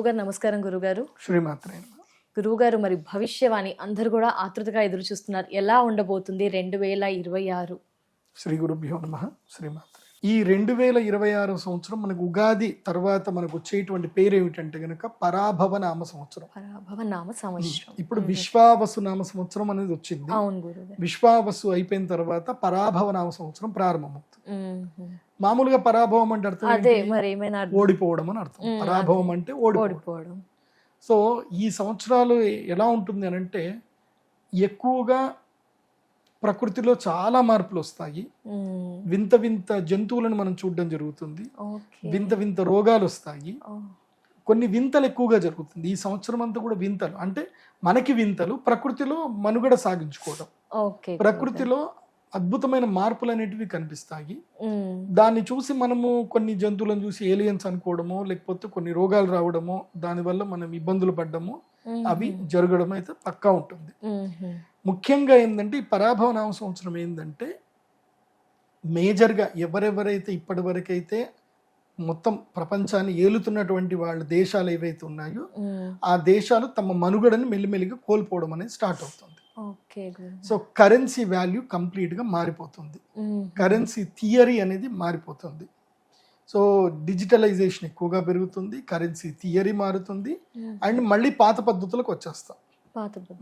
గురువుగారు నమస్కారం గురుగారు శ్రీమాత్రే. గురువుగారు మరి భవిష్యవాణి అందరూ కూడా ఆతృతగా ఎదురు చూస్తున్నారు. ఎలా ఉండబోతుంది రెండు వేల ఇరవై ఆరు? శ్రీ గురుభ్యో నమ శ్రీమాత్రే ఈ రెండు వేల ఇరవై ఆరో సంవత్సరం మనకు ఉగాది తర్వాత మనకు వచ్చేటువంటి పేరు ఏమిటంటే గనక పరాభవ నామ సంవత్సరం. పరాభవ నామ సంవత్సరం. ఇప్పుడు విశ్వావసు నామ సంవత్సరం అనేది వచ్చింది. అవును గురుగారు విశ్వావసు అయిపోయిన తర్వాత పరాభవ నామ సంవత్సరం ప్రారంభమవుతుంది. మామూలుగా పరాభవం అంటే అర్థం అదే? మరి ఏమైనా ఓడిపోవడం అని అర్థం. పరాభవం అంటే ఓడిపోవడం. సో ఈ సంవత్సరాలు ఎలా ఉంటుంది అని అంటే ఎక్కువగా ప్రకృతిలో చాలా మార్పులు వస్తాయి. వింత వింత జంతువులను మనం చూడడం జరుగుతుంది. వింత వింత రోగాలు వస్తాయి. కొన్ని వింతలు ఎక్కువగా జరుగుతుంది. ఈ సంవత్సరం అంతా కూడా వింతలు. అంటే మనకి వింతలు ప్రకృతిలో మనుగడ సాగించుకోవడం. ప్రకృతిలో అద్భుతమైన మార్పులు అనేటివి కనిపిస్తాయి. దాన్ని చూసి మనము కొన్ని జంతువులను చూసి ఏలియన్స్ అనుకోవడమో లేకపోతే కొన్ని రోగాలు రావడమో దానివల్ల మనం ఇబ్బందులు పడ్డము. అవి జరగడం అయితే పక్కా ఉంటుంది. ముఖ్యంగా ఏంటంటే ఈ పరాభవ నామ సంవత్సరం ఏంటంటే మేజర్గా ఎవరెవరైతే ఇప్పటి వరకైతే మొత్తం ప్రపంచాన్ని ఏలుతున్నటువంటి వాళ్ళ దేశాలు ఏవైతే ఉన్నాయో. ఆ దేశాలు తమ మనుగడని మెల్లిమెల్లిగా కోల్పోవడం అనేది స్టార్ట్ అవుతుంది సో కరెన్సీ వాల్యూ కంప్లీట్గా మారిపోతుంది. కరెన్సీ థియరీ అనేది మారిపోతుంది సో డిజిటలైజేషన్ ఎక్కువగా పెరుగుతుంది కరెన్సీ థియరీ మారుతుంది. అండ్ మళ్ళీ పాత పద్ధతులకు వచ్చేస్తాం.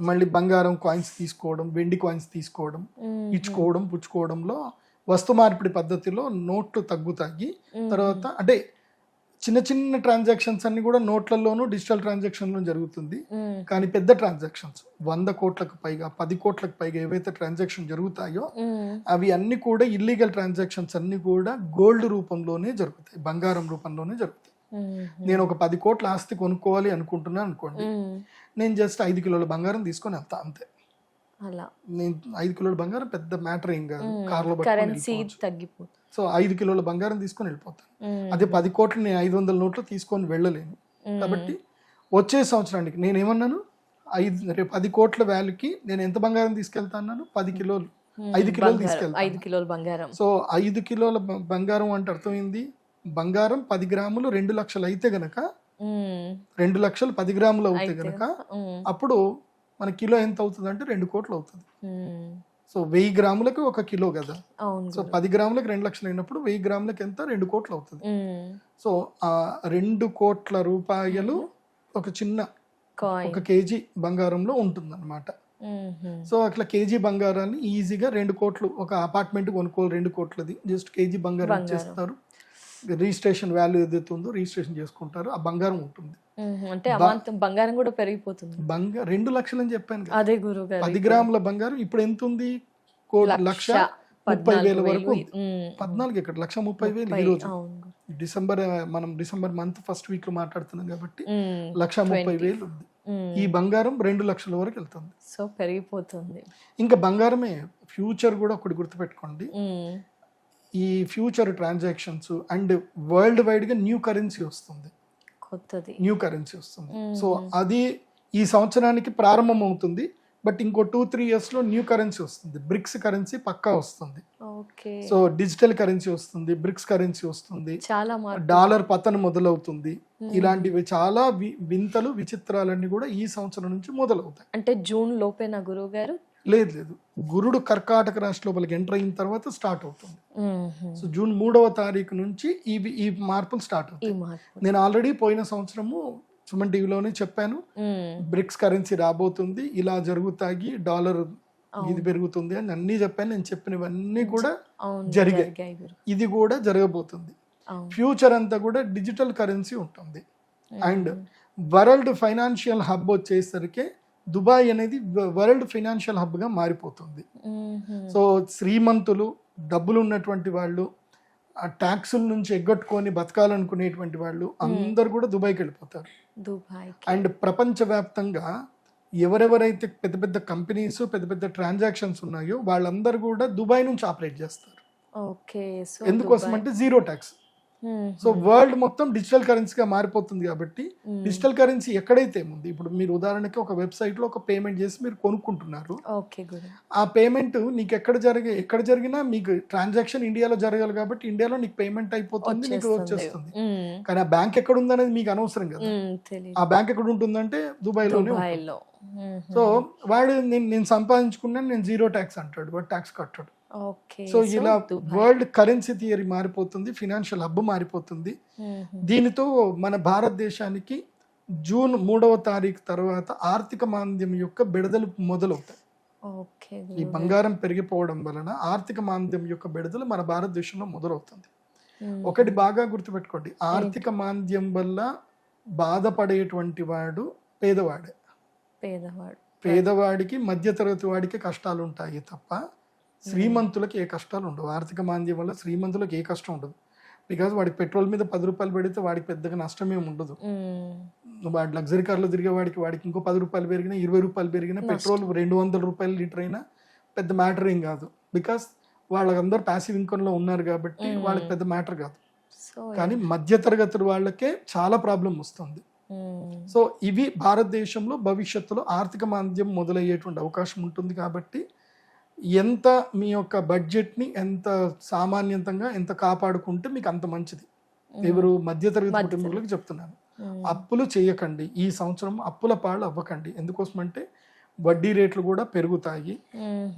మళ్ళీ బంగారం కాయిన్స్ తీసుకోవడం వెండి కాయిన్స్ తీసుకోవడం. ఇచ్చుకోవడం పుచ్చుకోవడంలో వస్తు మార్పిడి పద్ధతిలో నోట్లు తగ్గుతాయి. తర్వాత అంటే చిన్న చిన్న ట్రాన్సాక్షన్స్ అన్ని కూడా నోట్లలోనూ డిజిటల్ ట్రాన్సాక్షన్లో జరుగుతుంది. కానీ పెద్ద ట్రాన్సాక్షన్స్ వంద కోట్లకు పైగా పది కోట్లకు పైగా ఏవైతే ట్రాన్సాక్షన్ జరుగుతాయో. అవి అన్ని కూడా ఇల్లీగల్ ట్రాన్సాక్షన్స్ అన్ని కూడా గోల్డ్ రూపంలోనే జరుగుతాయి బంగారం రూపంలోనే జరుగుతాయి. నేను ఒక పది కోట్ల ఆస్తి కొనుక్కోవాలి అనుకుంటున్నాను అనుకోండి. నేను జస్ట్ ఐదు కిలోల బంగారం తీసుకొని వెళ్తా అంతే అలా నేను ఐదు కిలోల బంగారం పెద్ద మ్యాటర్ ఏం కాదు. కార్లో తగ్గిపోతుంది సో ఐదు కిలోల బంగారం తీసుకొని వెళ్ళిపోతాను. అదే పది కోట్లు నేను ఐదు వందల నోట్లు తీసుకొని వెళ్ళలేను. కాబట్టి వచ్చే సంవత్సరానికి నేను ఏమన్నాను ఐదు రేపు పది కోట్ల వాల్యూకి నేను ఎంత బంగారం తీసుకెళ్తా అన్నాను పది కిలోలు. ఐదు కిలోలు. తీసుకెళ్తాను. ఐదు కిలోల బంగారం సో ఐదు కిలోల బంగారం అంటే అర్థమైంది బంగారం పది గ్రాములు రెండు లక్షలు అయితే గనక. రెండు లక్షలు పది గ్రాములు అవుతాయి గనక. అప్పుడు మన కిలో ఎంత అవుతుంది అంటే రెండు కోట్లు అవుతుంది. సో వెయ్యి గ్రాములకు ఒక కిలో కదా సో. పది గ్రాములకు రెండు లక్షలు అయినప్పుడు వెయ్యి గ్రాములకు ఎంత రెండు కోట్లు అవుతుంది. సో ఆ రెండు కోట్ల రూపాయలు ఒక చిన్న ఒక కేజీ బంగారంలో ఉంటుంది అనమాట. సో అట్లా కేజీ బంగారాన్ని ఈజీగా రెండు కోట్లు ఒక అపార్ట్మెంట్ కొనుక్కోవాలి రెండు కోట్లది జస్ట్ కేజీ బంగారం బంగారం. చేస్తారు రిజిస్ట్రేషన్ వాల్యూ ఏదైతే ఉందో రిజిస్ట్రేషన్ చేసుకుంటారు ఆ బంగారం ఉంటుంది. అంటే బంగారం కూడా పెరిగిపోతుంది బంగారం రెండు లక్షలు అని చెప్పాను అదే గారు పది గ్రాముల బంగారం ఇప్పుడు ఎంత ఉంది లక్ష ముప్పై వేల వరకు. పద్నాలుగు ఇక్కడ లక్ష ముప్పై వేలు ఈ రోజు. డిసెంబర్ మనం డిసెంబర్ మంత్ ఫస్ట్ వీక్లో మాట్లాడుతున్నాం కాబట్టి. లక్ష ముప్పై వేలు ఉంది. ఈ బంగారం రెండు లక్షల వరకు వెళ్తుంది సో పెరిగిపోతుంది ఇంకా బంగారమే ఫ్యూచర్ కూడా ఒకటి గుర్తుపెట్టుకోండి. ఈ ఫ్యూచర్ ట్రాన్సాక్షన్స్ అండ్ వరల్డ్ వైడ్గా న్యూ కరెన్సీ వస్తుంది. కొత్తది. న్యూ కరెన్సీ వస్తుంది. సో అది ఈ సంవత్సరానికి ప్రారంభం అవుతుంది బట్ ఇంకో టూ త్రీ ఇయర్స్లో న్యూ కరెన్సీ వస్తుంది. బ్రిక్స్ కరెన్సీ పక్కా వస్తుంది. ఓకే. సో డిజిటల్ కరెన్సీ వస్తుంది బ్రిక్స్ కరెన్సీ వస్తుంది. చాలా డాలర్ పతనం మొదలవుతుంది. ఇలాంటివి చాలా వింతలు విచిత్రాలన్నీ కూడా ఈ సంవత్సరం నుంచి మొదలవుతాయి. అంటే జూన్ లోపేనా గురువు గారు లేదు లేదు. గురుడు కర్కాటక రాశి లోపలికి ఎంటర్ అయిన తర్వాత స్టార్ట్ అవుతుంది. సో జూన్ మూడవ తారీఖు నుంచి ఇవి ఈ మార్పులు స్టార్ట్ ఈ అవుతాయి నేను ఆల్రెడీ పోయిన సంవత్సరము సుమన్ టీవీలోనే చెప్పాను. బ్రిక్స్ కరెన్సీ రాబోతుంది. ఇలా జరుగుతాయి డాలర్. ఇది పెరుగుతుంది అని అన్నీ చెప్పాను. నేను చెప్పినవన్నీ కూడా జరిగాయి. ఇది కూడా జరగబోతుంది. ఫ్యూచర్ అంతా కూడా డిజిటల్ కరెన్సీ ఉంటుంది. అండ్. వరల్డ్ ఫైనాన్షియల్ హబ్ వచ్చేసరికి దుబాయ్ అనేది వరల్డ్ ఫైనాన్షియల్ హబ్గా మారిపోతుంది. సో శ్రీమంతులు డబ్బులు ఉన్నటువంటి వాళ్ళు ఆ ట్యాక్సుల నుంచి ఎగ్గొట్టుకొని బతకాలనుకునేటువంటి వాళ్ళు అందరు కూడా దుబాయ్కి వెళ్ళిపోతారు. అండ్ ప్రపంచవ్యాప్తంగా ఎవరెవరైతే పెద్ద పెద్ద కంపెనీస్ పెద్ద పెద్ద ట్రాన్సాక్షన్స్ ఉన్నాయో వాళ్ళందరూ కూడా దుబాయ్ నుంచి ఆపరేట్ చేస్తారు. ఎందుకోసం అంటే జీరో ట్యాక్స్. సో వరల్డ్ మొత్తం డిజిటల్ కరెన్సీగా మారిపోతుంది కాబట్టి. డిజిటల్ కరెన్సీ ఎక్కడైతే ఉంది ఇప్పుడు మీరు ఉదాహరణకి ఒక వెబ్సైట్లో ఒక పేమెంట్ చేసి మీరు కొనుక్కుంటున్నారు. ఆ పేమెంట్ నీకు ఎక్కడ జరిగే ఎక్కడ జరిగినా మీకు ట్రాన్సాక్షన్ ఇండియాలో జరగాలి కాబట్టి ఇండియాలో నీకు పేమెంట్ అయిపోతుంది నీకు వచ్చేస్తుంది. కానీ ఆ బ్యాంక్ ఎక్కడ ఉందనేది మీకు అనవసరం కదా. ఆ బ్యాంక్ ఎక్కడ ఉంటుందంటే దుబాయ్లోనే. సో వాడు నేను నేను సంపాదించుకున్నాను నేను జీరో ట్యాక్స్ అంటాడు బట్ ట్యాక్స్ కట్టాడు సో ఇలా. వరల్డ్ కరెన్సీ థియరీ మారిపోతుంది ఫినాన్షియల్ హబ్ మారిపోతుంది మ్మ్. దీనితో మన భారతదేశానికి జూన్ మూడవ తారీఖు తర్వాత ఆర్థిక మాంద్యం యొక్క బిడదలు మొదలవుతాయి ఈ. బంగారం పెరిగిపోవడం వలన ఆర్థిక మాంద్యం యొక్క బిడదలు మన భారతదేశంలో మొదలవుతుంది మ్మ్. ఒకటి బాగా గుర్తుపెట్టుకోండి ఆర్థిక మాంద్యం వల్ల బాధపడేటువంటి వాడు పేదవాడే పేదవాడు పేదవాడికి మధ్యతరగతి వాడికి కష్టాలు ఉంటాయి తప్ప శ్రీమంతులకి ఏ కష్టాలు ఉండవు ఆర్థిక మాంద్యం వల్ల శ్రీమంతులకు ఏ కష్టం ఉండదు బికాజ్ వాడికి పెట్రోల్ మీద పది రూపాయలు పెడితే వాడికి పెద్దగా నష్టం ఏమి ఉండదు. వాడు లగ్జరీ కార్లో తిరిగే వాడికి వాడికి ఇంకో పది రూపాయలు పెరిగినా ఇరవై రూపాయలు పెరిగినా. పెట్రోల్ రెండు వందల రూపాయలు లీటర్ అయినా పెద్ద మ్యాటర్ ఏం కాదు బికాస్ వాళ్ళందరూ ప్యాసివ్ ఇన్కమ్లో ఉన్నారు కాబట్టి. వాళ్ళకి పెద్ద మ్యాటర్ కాదు కానీ మధ్యతరగతి వాళ్ళకే చాలా ప్రాబ్లం వస్తుంది. సో ఇవి భారతదేశంలో భవిష్యత్తులో ఆర్థిక మాంద్యం మొదలయ్యేటువంటి అవకాశం ఉంటుంది కాబట్టి ఎంత మీ యొక్క బడ్జెట్ని ఎంత సామాన్యంతంగా ఎంత కాపాడుకుంటే మీకు అంత మంచిది. ఎవరు మధ్యతరగతి. కుటుంబాలకు చెప్తున్నాను. మ్మ్. అప్పులు చేయకండి. ఈ సంవత్సరం అప్పుల పాలు అవ్వకండి ఎందుకోసం అంటే వడ్డీ రేట్లు కూడా పెరుగుతాయి.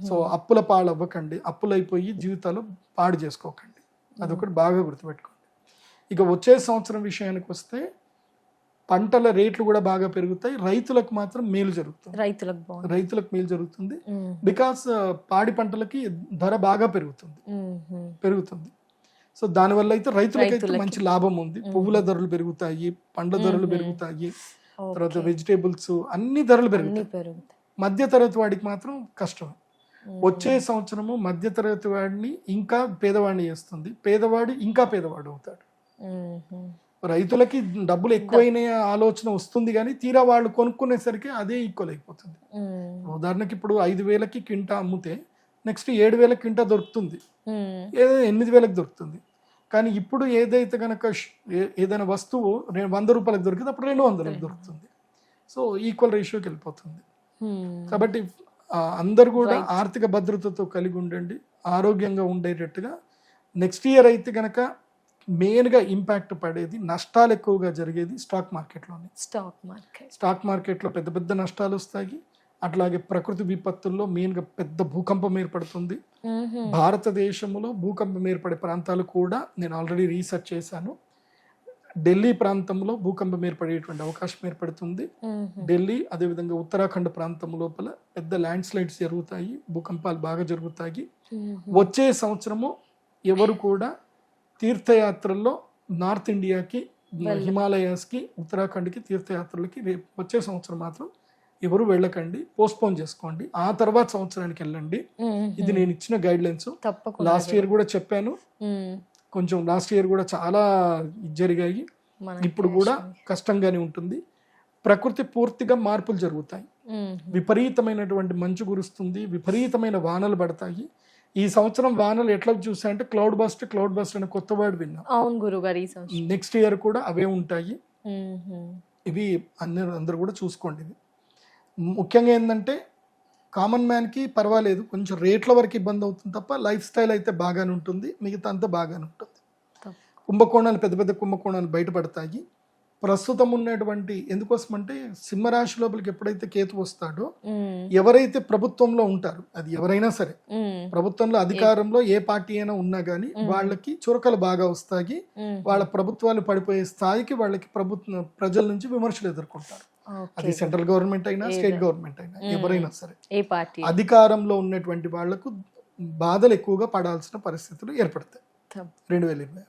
సో అప్పుల పాలు అవ్వకండి అప్పులు అయిపోయి జీవితాలు పాడు చేసుకోకండి. అదొకటి బాగా గుర్తుపెట్టుకోండి. ఇక వచ్చే సంవత్సరం విషయానికి వస్తే పంటల రేట్లు కూడా బాగా పెరుగుతాయి రైతులకు మాత్రం మేలు జరుగుతుంది రైతులకు రైతులకు మేలు జరుగుతుంది. బికాస్ పాడి పంటలకి ధర బాగా పెరుగుతుంది. పెరుగుతుంది సో దానివల్ల అయితే రైతులకైతే రైతులకి. మంచి లాభం ఉంది పువ్వుల ధరలు పెరుగుతాయి పండ్ల ధరలు. పెరుగుతాయి. తర్వాత వెజిటేబుల్స్ అన్ని ధరలు పెరుగుతాయి మధ్య తరగతి వాడికి మాత్రం కష్టం. వచ్చే సంవత్సరము మధ్య తరగతి వాడిని ఇంకా పేదవాడిని చేస్తుంది పేదవాడు ఇంకా పేదవాడు అవుతాడు. రైతులకి డబ్బులు ఎక్కువైన ఆలోచన వస్తుంది కానీ తీరా వాళ్ళు కొనుక్కునేసరికి అదే ఈక్వల్ అయిపోతుంది. ఉదాహరణకి ఇప్పుడు ఐదు వేలకి కింటా అమ్మితే నెక్స్ట్ ఏడు వేలకి కింటా దొరుకుతుంది మ్మ్. ఏదో ఎనిమిది వేలకు దొరుకుతుంది కానీ ఇప్పుడు ఏదైతే కనుక ఏదైనా వస్తువు వంద రూపాయలకు దొరికింది అప్పుడు రెండు వందలకు దొరుకుతుంది సో ఈక్వల్ రేషియోకి వెళ్ళిపోతుంది. కాబట్టి అందరు కూడా. ఆర్థిక భద్రతతో కలిగి ఉండండి ఆరోగ్యంగా ఉండేటట్టుగా నెక్స్ట్ ఇయర్ అయితే కనుక మెయిన్గా ఇంపాక్ట్ పడేది నష్టాలు ఎక్కువగా జరిగేది స్టాక్ మార్కెట్లోనే స్టాక్ మార్కెట్ స్టాక్ మార్కెట్లో పెద్ద పెద్ద నష్టాలు వస్తాయి. అట్లాగే ప్రకృతి విపత్తుల్లో మెయిన్గా పెద్ద భూకంపం ఏర్పడుతుంది. భారతదేశంలో భూకంపం ఏర్పడే ప్రాంతాలు కూడా నేను ఆల్రెడీ రీసెర్చ్ చేశాను. ఢిల్లీ ప్రాంతంలో భూకంపం ఏర్పడేటువంటి అవకాశం ఏర్పడుతుంది. ఢిల్లీ అదేవిధంగా ఉత్తరాఖండ్ ప్రాంతం లోపల పెద్ద ల్యాండ్ స్లైడ్స్ జరుగుతాయి. భూకంపాలు బాగా జరుగుతాయి. వచ్చే సంవత్సరము ఎవరు కూడా తీర్థయాత్రల్లో నార్త్ ఇండియాకి హిమాలయాస్కి ఉత్తరాఖండ్కి తీర్థయాత్రలకి రేపు వచ్చే సంవత్సరం మాత్రం ఎవరు వెళ్ళకండి పోస్ట్పోన్ చేసుకోండి. ఆ తర్వాత సంవత్సరానికి వెళ్ళండి. ఇది నేను ఇచ్చిన గైడ్ లైన్స్ లాస్ట్ ఇయర్ కూడా చెప్పాను. కొంచెం లాస్ట్ ఇయర్ కూడా చాలా జరిగాయి. ఇప్పుడు కూడా. కష్టంగానే ఉంటుంది. ప్రకృతి పూర్తిగా మార్పులు జరుగుతాయి. విపరీతమైనటువంటి మంచు కురుస్తుంది. విపరీతమైన వానలు పడతాయి. ఈ సంవత్సరం వానలు ఎట్లా చూసాయంటే క్లౌడ్ బస్ట్ క్లౌడ్ బస్ట్ అనే కొత్త వర్డ్ విన్నాం. అవును గురుగారు ఈ సంవత్సరం. నెక్స్ట్ ఇయర్ కూడా అవే ఉంటాయి. ఇవి అందరూ అందరూ కూడా చూసుకోండి ఇవి ముఖ్యంగా ఏంటంటే కామన్ మ్యాన్కి పర్వాలేదు కొంచెం రేట్ల వరకు ఇబ్బంది అవుతుంది తప్ప లైఫ్ స్టైల్ అయితే బాగానే ఉంటుంది మిగతా అంతా బాగానే ఉంటుంది. కుంభకోణాలు పెద్ద పెద్ద కుంభకోణాలు బయటపడతాయి. ప్రస్తుతం ఉన్నటువంటి ఎందుకోసం అంటే సింహరాశి లోపలికి ఎప్పుడైతే కేతు వస్తాడో. ఎవరైతే ప్రభుత్వంలో ఉంటారు అది ఎవరైనా సరే. ప్రభుత్వంలో అధికారంలో ఏ పార్టీ అయినా ఉన్నా కానీ వాళ్ళకి చురకలు బాగా వస్తాయి. వాళ్ళ ప్రభుత్వాలు పడిపోయే స్థాయికి వాళ్ళకి ప్రభుత్వ ప్రజల నుంచి విమర్శలు ఎదుర్కొంటారు. అది సెంట్రల్ గవర్నమెంట్ అయినా స్టేట్. గవర్నమెంట్ అయినా ఎవరైనా సరే అధికారంలో ఉన్నటువంటి వాళ్ళకు బాధలు ఎక్కువగా పడాల్సిన పరిస్థితులు ఏర్పడతాయి రెండు వేల ఇరవై.